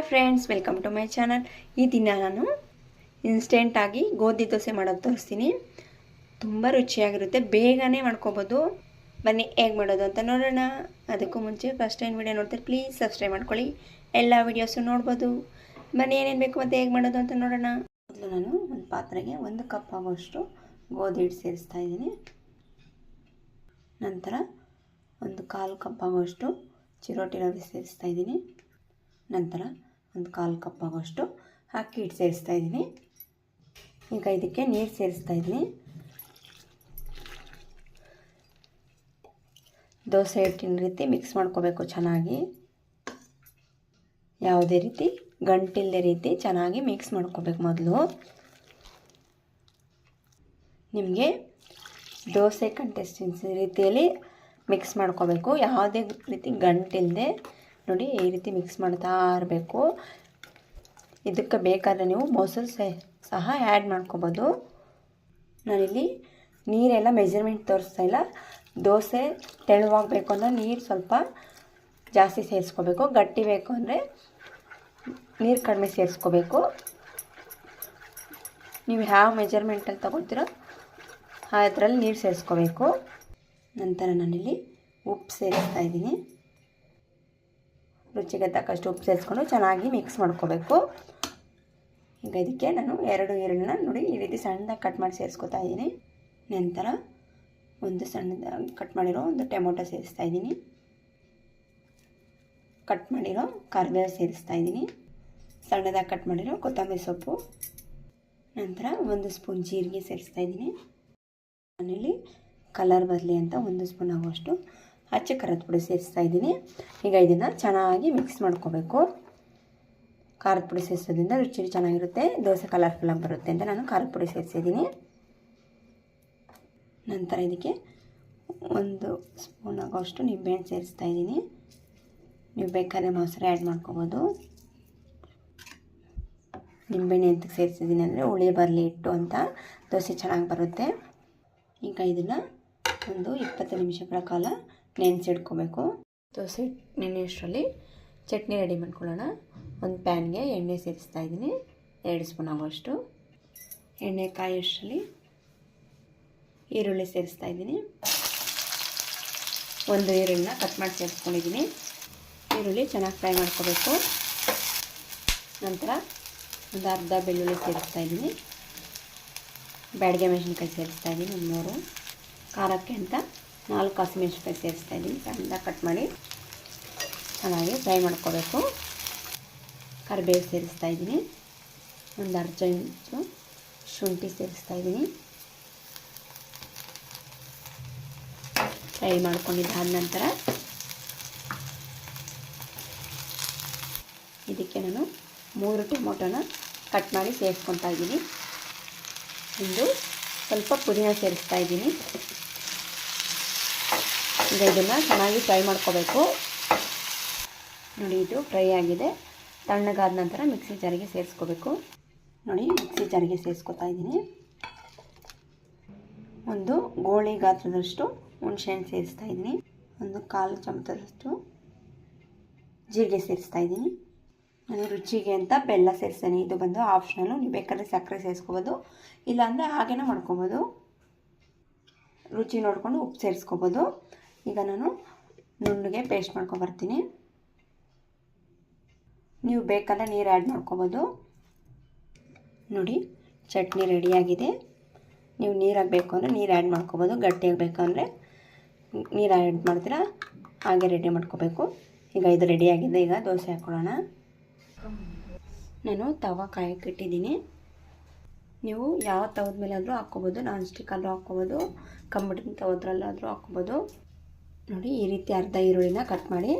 Hi friends, welcome to my channel. ಈ ದಿನ ನಾನು ಇನ್ಸ್ಟೆಂಟಾಗಿ ಗೋಧಿ ದೋಸೆ ಮಾಡೋದು ತೋರಿಸ್ತೀನಿ. ತುಂಬ ರುಚಿಯಾಗಿರುತ್ತೆ. ಬೇಗನೆ ಮಾಡ್ಕೊಬೋದು. ಬನ್ನಿ, ಹೇಗೆ ಮಾಡೋದು ಅಂತ ನೋಡೋಣ. ಅದಕ್ಕೂ ಮುಂಚೆ ಫಸ್ಟ್ ಟೈಮ್ ವಿಡಿಯೋ ನೋಡ್ತಾರೆ ಪ್ಲೀಸ್ ಸಬ್ಸ್ಕ್ರೈಬ್ ಮಾಡ್ಕೊಳ್ಳಿ. ಎಲ್ಲ ವೀಡಿಯೋಸು ನೋಡ್ಬೋದು. ಬನ್ನಿ, ಏನೇನು ಬೇಕು ಮತ್ತು ಹೇಗೆ ಮಾಡೋದು ಅಂತ ನೋಡೋಣ. ಮೊದಲು ನಾನು ಒಂದು ಪಾತ್ರೆಗೆ ಒಂದು ಕಪ್ ಆಗುವಷ್ಟು ಗೋಧಿ ಹಿಟ್ಟು ಸೇರಿಸ್ತಾ ಇದ್ದೀನಿ. ನಂತರ ಒಂದು ಕಾಲು ಕಪ್ ಆಗುವಷ್ಟು ಚಿರೋಟಿ ರವೆ ಸೇರಿಸ್ತಾ ಇದ್ದೀನಿ. ನಂತರ ಒಂದು ಕಾಲು ಕಪ್ ಆಗೋಷ್ಟು ಹಾಕಿ ಹಿಟ್ಟು ಸೇರಿಸ್ತಾ ಇದ್ದೀನಿ. ಈಗ ಇದಕ್ಕೆ ನೀರು ಸೇರಿಸ್ತಾ ಇದ್ದೀನಿ. ದೋಸೆ ಹಿಟ್ಟಿನ ರೀತಿ ಮಿಕ್ಸ್ ಮಾಡ್ಕೋಬೇಕು ಚೆನ್ನಾಗಿ. ಯಾವುದೇ ರೀತಿ ಗಂಟಿಲ್ಲದೆ ರೀತಿ ಚೆನ್ನಾಗಿ ಮಿಕ್ಸ್ ಮಾಡ್ಕೋಬೇಕು ಮೊದಲು. ನಿಮಗೆ ದೋಸೆ ಕಂಟೆಸ್ಟೆನ್ಸಿ ರೀತಿಯಲ್ಲಿ ಮಿಕ್ಸ್ ಮಾಡ್ಕೋಬೇಕು. ಯಾವುದೇ ರೀತಿ ಗಂಟಿಲ್ಲದೆ ನೋಡಿ ಈ ರೀತಿ ಮಿಕ್ಸ್ ಮಾಡ್ತಾ ಇರಬೇಕು. ಇದಕ್ಕೆ ಬೇಕಾದರೆ ನೀವು ಮೊಸರು ಸಹ ಆ್ಯಡ್ ಮಾಡ್ಕೋಬೋದು. ನಾನಿಲ್ಲಿ ನೀರೆಲ್ಲ ಮೆಜರ್ಮೆಂಟ್ ತೋರಿಸ್ತಾ ಇಲ್ಲ. ದೋಸೆ ತೆಳುವಾಗಬೇಕು ಅಂದರೆ ನೀರು ಸ್ವಲ್ಪ ಜಾಸ್ತಿ ಸೇರಿಸ್ಕೋಬೇಕು. ಗಟ್ಟಿ ಬೇಕು ಅಂದರೆ ನೀರು ಕಡಿಮೆ ಸೇರಿಸ್ಕೋಬೇಕು. ನೀವು ಯಾವ ಮೆಜರ್ಮೆಂಟಲ್ಲಿ ಆ ಅದರಲ್ಲಿ ನೀರು ಸೇರಿಸ್ಕೋಬೇಕು. ನಂತರ ನಾನಿಲ್ಲಿ ಉಪ್ಪು ಸೇರಿಸ್ತಾ ಇದ್ದೀನಿ. ರುಚಿಗೆ ತಕ್ಕಷ್ಟು ಉಪ್ಪು ಸೇರಿಸ್ಕೊಂಡು ಚೆನ್ನಾಗಿ ಮಿಕ್ಸ್ ಮಾಡ್ಕೋಬೇಕು. ಈಗ ಇದಕ್ಕೆ ನಾನು ಎರಡು ಈರುಳ್ಳಿನ ನೋಡಿ ಈ ರೀತಿ ಸಣ್ಣದಾಗಿ ಕಟ್ ಮಾಡಿ ಸೇರಿಸ್ಕೊತಾ ಇದ್ದೀನಿ. ನಂತರ ಒಂದು ಸಣ್ಣದಾಗಿ ಕಟ್ ಮಾಡಿರೋ ಒಂದು ಟೊಮೊಟೊ ಸೇರಿಸ್ತಾ ಇದ್ದೀನಿ. ಕಟ್ ಮಾಡಿರೋ ಕರಿಬೇವು ಸೇರಿಸ್ತಾ ಇದ್ದೀನಿ. ಸಣ್ಣದಾಗಿ ಕಟ್ ಮಾಡಿರೋ ಕೊತ್ತಂಬರಿ ಸೊಪ್ಪು. ನಂತರ ಒಂದು ಸ್ಪೂನ್ ಜೀರಿಗೆ ಸೇರಿಸ್ತಾ ಇದ್ದೀನಿ. ನಾನಿಲ್ಲಿ ಕಲರ್ ಬರಲಿ ಅಂತ ಒಂದು ಸ್ಪೂನ್ ಆಗುವಷ್ಟು ಹಚ್ಚ ಖಾರದ ಪುಡಿ ಸೇರಿಸ್ತಾ ಇದ್ದೀನಿ. ಈಗ ಇದನ್ನು ಚೆನ್ನಾಗಿ ಮಿಕ್ಸ್ ಮಾಡ್ಕೋಬೇಕು. ಖಾರದ ಪುಡಿ ಸೇರಿಸೋದ್ರಿಂದ ರುಚಿ ಚೆನ್ನಾಗಿರುತ್ತೆ. ದೋಸೆ ಕಲರ್ಫುಲ್ಲಾಗಿ ಬರುತ್ತೆ ಅಂತ ನಾನು ಖಾರದ ಪುಡಿ ಸೇರಿಸಿದ್ದೀನಿ ನಂತರ ಇದಕ್ಕೆ ಒಂದು ಸ್ಪೂನ್ ಆಗೋಷ್ಟು ನಿಂಬೆಹಣ್ಣು ಸೇರಿಸ್ತಾ ಇದ್ದೀನಿ. ನೀವು ಬೇಕಾದ್ರೆ ಮೊಸರು ಆ್ಯಡ್ ಮಾಡ್ಕೋಬೋದು. ನಿಂಬೆಹಣ್ಣು ಎಂತಕ್ಕೆ ಸೇರಿಸಿದ್ದೀನಿ ಅಂದರೆ ಹುಳಿ, ಬರಲಿ ಇಟ್ಟು ಅಂತ ದೋಸೆ ಚೆನ್ನಾಗಿ ಬರುತ್ತೆ. ಈಗ ಇದನ್ನು ಒಂದು ಇಪ್ಪತ್ತು ನಿಮಿಷಗಳ ಕಾಲ ನೆನೆಸಿಡ್ಕೋಬೇಕು ದೋಸೆ ನೆನೆಯೋಷ್ಟರಲ್ಲಿ ಚಟ್ನಿ ರೆಡಿ ಮಾಡ್ಕೊಳ್ಳೋಣ. ಒಂದು ಪ್ಯಾನ್ಗೆ ಎಣ್ಣೆ ಸೇರಿಸ್ತಾ ಇದ್ದೀನಿ. ಎರಡು ಸ್ಪೂನ್ ಆಗುವಷ್ಟು. ಎಣ್ಣೆ ಕಾಯೋಷ್ಟರಲ್ಲಿ ಈರುಳ್ಳಿ ಸೇರಿಸ್ತಾ ಇದ್ದೀನಿ. ಒಂದು ಈರುಳ್ಳಿನ ಕಟ್ ಮಾಡಿ ಸೇರಿಸ್ಕೊಂಡಿದ್ದೀನಿ. ಈರುಳ್ಳಿ ಚೆನ್ನಾಗಿ ಫ್ರೈ ಮಾಡ್ಕೋಬೇಕು. ನಂತರ ಒಂದು ಅರ್ಧ ಬೆಳ್ಳುಳ್ಳಿ ಸೇರಿಸ್ತಾ ಇದ್ದೀನಿ. ಬ್ಯಾಡಿಗೆ ಮೆಣಸಿನ್ಕಾಯಿ ಸೇರಿಸ್ತಾ ಇದ್ದೀನಿ, ಒಂದು ಮೂರು. ಖಾರಕ್ಕೆ ಅಂತ ನಾಲ್ಕು ಹಸಿಮೆಣ್ಸಿನ್ಕಾಯಿ ಸೇರಿಸ್ತಾ ಇದ್ದೀನಿ. ಸಣ್ಣದಾಗಿ ಕಟ್ ಮಾಡಿ ಚೆನ್ನಾಗಿ ಫ್ರೈ ಮಾಡ್ಕೋಬೇಕು. ಕರಿಬೇವು ಸೇರಿಸ್ತಾ ಇದ್ದೀನಿ. ಒಂದು ಅರ್ಧ ಇಂಚು ಶುಂಠಿ ಸೇರಿಸ್ತಾ ಇದ್ದೀನಿ. ಫ್ರೈ ಮಾಡ್ಕೊಂಡಿದ್ದಾದ ನಂತರ ಇದಕ್ಕೆ ನಾನು ಮೂರು ಟೊಮೊಟೊನ ಕಟ್ ಮಾಡಿ ಸೇರಿಸ್ಕೊತಾ ಇದ್ದೀನಿ. ಒಂದು ಸ್ವಲ್ಪ ಪುದೀನ ಸೇರಿಸ್ತಾ ಇದ್ದೀನಿ. ಈಗ ಇದನ್ನು ಚೆನ್ನಾಗಿ ಫ್ರೈ ಮಾಡ್ಕೋಬೇಕು. ನೋಡಿ, ಇದು ಫ್ರೈ ಆಗಿದೆ. ತಣ್ಣಗಾದ ನಂತರ ಮಿಕ್ಸಿ ಜಾರಿಗೆ ಸೇರಿಸ್ಕೋಬೇಕು. ನೋಡಿ, ಮಿಕ್ಸಿ ಜಾರಿಗೆ ಸೇರಿಸ್ಕೊತಾ ಇದ್ದೀನಿ. ಒಂದು ಗೋಳಿ ಗಾತ್ರದಷ್ಟು ಹುಣಸೆಹಣ್ಣು ಸೇರಿಸ್ತಾ ಇದ್ದೀನಿ. ಒಂದು ಕಾಲು ಚಮಚದಷ್ಟು ಜೀರಿಗೆ ಸೇರಿಸ್ತಾ ಇದ್ದೀನಿ. ನಾನು ರುಚಿಗೆ ಅಂತ ಬೆಲ್ಲ ಸೇರಿಸ್ತೇನೆ. ಇದು ಬಂದು ಆಪ್ಷನಲ್ಲು ನೀವು ಬೇಕಾದರೆ ಸಕ್ಕರೆ ಸೇರಿಸ್ಕೋಬೋದು. ಇಲ್ಲಾಂದರೆ ಹಾಗೇನೂ ಮಾಡ್ಕೊಬೋದು. ರುಚಿ ನೋಡಿಕೊಂಡು ಉಪ್ಪು ಸೇರಿಸ್ಕೋಬೋದು. ಈಗ ನಾನು ನುಣ್ಣಗೆ ಪೇಸ್ಟ್ ಮಾಡ್ಕೊಬರ್ತೀನಿ ನೀವು ಬೇಕಾದ್ರೆ ನೀರು ಆ್ಯಡ್ ಮಾಡ್ಕೋಬೋದು. ನೋಡಿ, ಚಟ್ನಿ ರೆಡಿಯಾಗಿದೆ ನೀವು ನೀರಾಗಬೇಕು ಬೇಕು ಅಂದರೆ ನೀರು ಆ್ಯಡ್ ಮಾಡ್ಕೊಬೋದು ಗಟ್ಟಿಯಾಗಬೇಕು ಅಂದರೆ ನೀರು ಆ್ಯಡ್ ಮಾಡ್ತೀರಾ, ಹಾಗೆ ರೆಡಿ ಮಾಡ್ಕೋಬೇಕು. ಈಗ ಇದು ರೆಡಿಯಾಗಿದೆ ಈಗ ದೋಸೆ ಹಾಕ್ಕೊಳ್ಳೋಣ ನಾನು ತವ ಕಾಯಕ್ಕೆ ಇಟ್ಟಿದ್ದೀನಿ. ನೀವು ಯಾವ ತವದ ಮೇಲಾದರೂ ಹಾಕ್ಕೋಬೋದು ನಾನ್ ಸ್ಟಿಕ್ಕಲ್ಲೂ ಹಾಕ್ಕೋಬೋದು ಕಂಬಟಿನ ತವದ್ರಲ್ಲಾದರೂ ಹಾಕ್ಕೋಬೋದು. ನೋಡಿ ಈ ರೀತಿ ಅರ್ಧ ಈರುಳ್ಳಿನ ಕಟ್ ಮಾಡಿ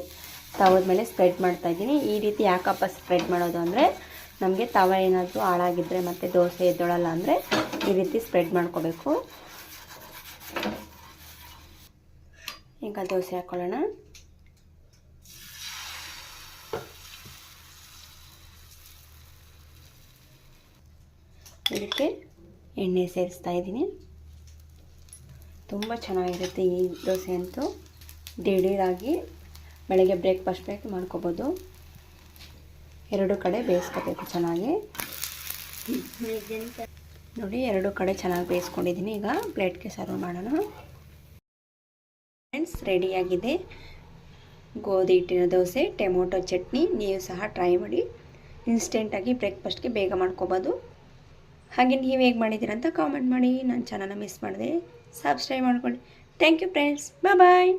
ತವದ ಮೇಲೆ ಸ್ಪ್ರೆಡ್ ಮಾಡ್ತಾಯಿದ್ದೀನಿ ಈ ರೀತಿ ಯಾಕಪ್ಪ ಸ್ಪ್ರೆಡ್ ಮಾಡೋದು ಅಂದರೆ ನಮಗೆ ತವ ಏನಾದರೂ ಹಾಳಾಗಿದ್ದರೆ ಮತ್ತು ದೋಸೆ ಎದ್ದೊಳಲ್ಲ ಅಂದರೆ ಈ ರೀತಿ ಸ್ಪ್ರೆಡ್ ಮಾಡ್ಕೋಬೇಕು. ಈಗ ದೋಸೆ ಹಾಕ್ಕೊಳ್ಳೋಣ ಇದಕ್ಕೆ ಎಣ್ಣೆ ಸೇರಿಸ್ತಾ ಇದ್ದೀನಿ. ತುಂಬ ಚೆನ್ನಾಗಿರುತ್ತೆ ಈ ದೋಸೆ ಅಂತೂ. ದಿಢೀರಾಗಿ ಬೆಳಗ್ಗೆ ಬ್ರೇಕ್ಫಾಸ್ಟ್ ಬೇಕು ಮಾಡ್ಕೋಬೋದು. ಎರಡು ಕಡೆ ಬೇಯಿಸ್ಕೋಬೇಕು ಚೆನ್ನಾಗಿ. ನೋಡಿ, ಎರಡು ಕಡೆ ಚೆನ್ನಾಗಿ ಬೇಯಿಸ್ಕೊಂಡಿದ್ದೀನಿ. ಈಗ ಪ್ಲೇಟ್ಗೆ ಸರ್ವ್ ಮಾಡೋಣ. ಫ್ರೆಂಡ್ಸ್, ರೆಡಿಯಾಗಿದೆ. ಗೋಧಿ ಹಿಟ್ಟಿನ ದೋಸೆ, ಟೊಮೊಟೊ ಚಟ್ನಿ, ನೀವು ಸಹ ಟ್ರೈ ಮಾಡಿ. ಇನ್ಸ್ಟೆಂಟಾಗಿ ಬ್ರೇಕ್ಫಾಸ್ಟ್ಗೆ ಬೇಗ ಮಾಡ್ಕೋಬೋದು. ಹಾಗೆ ನೀವು ಹೇಗೆ ಮಾಡಿದ್ದೀರ ಅಂತ ಕಾಮೆಂಟ್ ಮಾಡಿ. ನಾನು ಚಾನಲ್ನ ಮಿಸ್ ಮಾಡಿದೆ ಸಬ್ಸ್ಕ್ರೈಬ್ ಮಾಡ್ಕೊಳ್ಳಿ. Thank you friends. ಬಾಯ್.